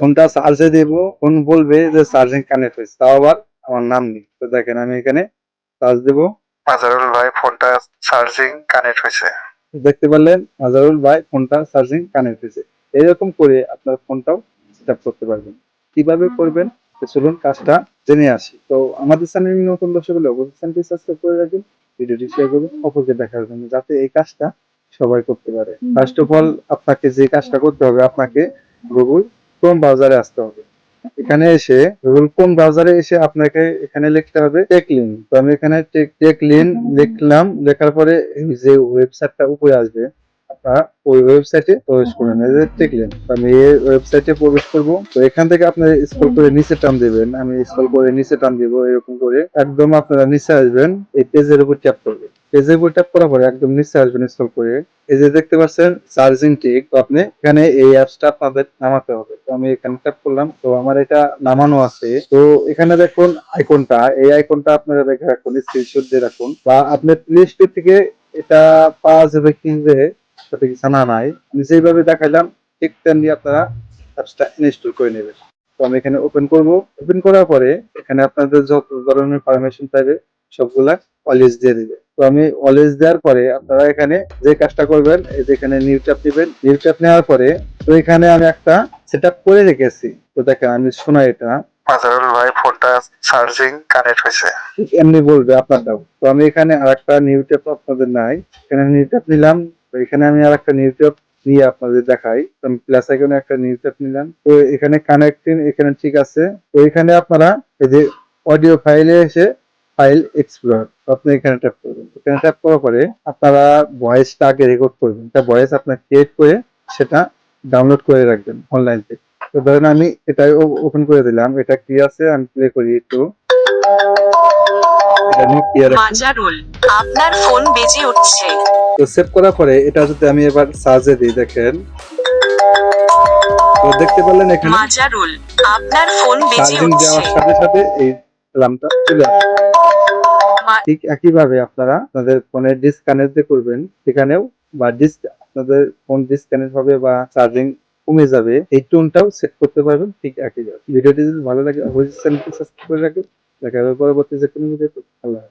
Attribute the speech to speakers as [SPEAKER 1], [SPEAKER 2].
[SPEAKER 1] ফোনটা চার্জে দেব ফোন বলবে যে চার্জিং কানেক্ট হয়েছে তাও আবার আমার নাম নেই। তো দেখেন আমি এখানে চার্জ দেব।
[SPEAKER 2] মাজারুল ভাই ফোনটা চার্জিং কানেক্ট হয়েছে।
[SPEAKER 1] দেখতে পারলেন মাজারুল ভাই ফোনটা চার্জিং কানেক্ট হয়েছে। এরকম করে আপনার ফোনটাও সেট করতে পারবেন। কীভাবে করবেন? চলুন কাজটা জেনে আসি। তো আমাদের চ্যানেল নতুন দর্শক হলে অবশ্যই চ্যানেলটি সাবস্ক্রাইব করে রাখবেন ভিডিওটি শেয়ার করুন অপরকে দেখার জন্য যাতে এই কাজটা সবাই করতে পারে। ফার্স্ট অফ অল আপনাকে যে কাজটা করতে হবে আপনাকে গুগল ক্রোম ব্রাউজারে আসতে হবে? এখানে এসে গুগল ক্রোম ব্রাউজারে এসে আপনাকে এখানে লিখতে হবে টেকলিন তো আমি এখানে টেকলিন লিখলাম, লেখার পরে যে ওয়েবসাইটটা উপরে আসবে, আপনারা ওই ওয়েবসাইটে প্রবেশ করবেন আমি এই ওয়েবসাইটে প্রবেশ করব। তো এখান থেকে করে নিচে দেবেন। আমি করে নিচে টান দিব, এরকম করে। একদম আপনারা নিচে আসবেন, এই পেজের উপর ট্যাপ করবেন। উপর ট্যাপ করার পরে একদম নিচে আসবেন স্ক্রল করে। এই যে দেখতে পাচ্ছেন চার্জিং টিক আপনি এখানে এই অ্যাপসটা আপনাদের নামাতে হবে। তো আমি এখানে ট্যাপ করলাম, তো আমার এটা নামানো আছে। তো এখানে দেখুন আইকনটা এই আইকনটা আপনারা দেখে রাখুন স্ক্রিনশট দিয়ে রাখুন। বা আপনার প্লে স্টোর থেকে এটা পাওয়া যাবে কিনবে সাথে কি জানা নাই। আমি যেভাবে দেখাইলাম, ঠিক তেমনি আপনারা অ্যাপসটা ইনস্টল করে নেবেন। তো আমি এখানে ওপেন করব। ওপেন করার পরে এখানে আপনাদের যত ধরনের পারমিশন চাইবে, সবগুলা অলওয়েজ দিয়ে দিবে। তো আমি অলওয়েজ দেওয়ার পরে আপনারা এখানে যে কাজটা করবেন এই যে এখানে নিউ ট্যাপ দিবেন নিউ ট্যাপ নেওয়ার পরে তো এখানে আমি একটা সেট করে রেখেছি। তো দেখেন আমি শোনা এটা।
[SPEAKER 2] মাজারুল ভাই ফোনটা চার্জিং কানেক্ট হয়েছে।
[SPEAKER 1] ঠিক এমনি বলবে আপনারটাও। তো আমি এখানে আরেকটা নিউ ট্যাপ আপনাদের নাই। এখানে নিউ ট্যাপ নিলাম। তো এখানে আমি আরেকটা নিউ ট্যাপ নিয়ে আপনাদের দেখাই। তো আমি প্লাস আইকনে একটা নিউ ট্যাপ নিলাম। তো এখানে কানেক্টিং এখানে ঠিক আছে। তো এখানে আপনারা এই যে অডিও ফাইলে এসে ফাইল এক্সপ্লোর আপনি এখানে ট্যাপ করবেন এখানে ট্যাপ করার পরে আপনারা ভয়েসটা আগে রেকর্ড করবেন তা ভয়েস আপনার ক্রিয়েট করে সেটা ডাউনলোড করে রাখবেন অনলাইন থেকে তো ধরেন আমি এটা ওপেন করে দিলাম। এটা কি আছে আমি প্লে করি একটু।
[SPEAKER 3] আপনার ফোন বেজে উঠছে।
[SPEAKER 1] তো সেভ করার পরে এটা যদি আমি এবার সার্চে দিই দেখেন। তো দেখতে পারলেন এখানে
[SPEAKER 3] মাজারুল আপনার ফোন বেজে উঠছে।
[SPEAKER 1] সাথে সাথে এই অ্যালার্মটা চলে
[SPEAKER 3] আসবে
[SPEAKER 1] ঠিক একইভাবে আপনারা আপনাদের ফোনের ডিসকানেক্ট যে করবেন সেখানেও বা ডিস্ক আপনাদের ফোন ডিসকানেক্ট হবে বা চার্জিং কমে যাবে এই টোনটাও সেট করতে পারবেন ঠিক একই ভিডিওটি যদি ভালো লাগে অবশ্যই চ্যানেলটি সাবস্ক্রাইব করে রাখবেন। দেখা হবে পরবর্তী যে কোনো ভিডিওতে আল্লাহ।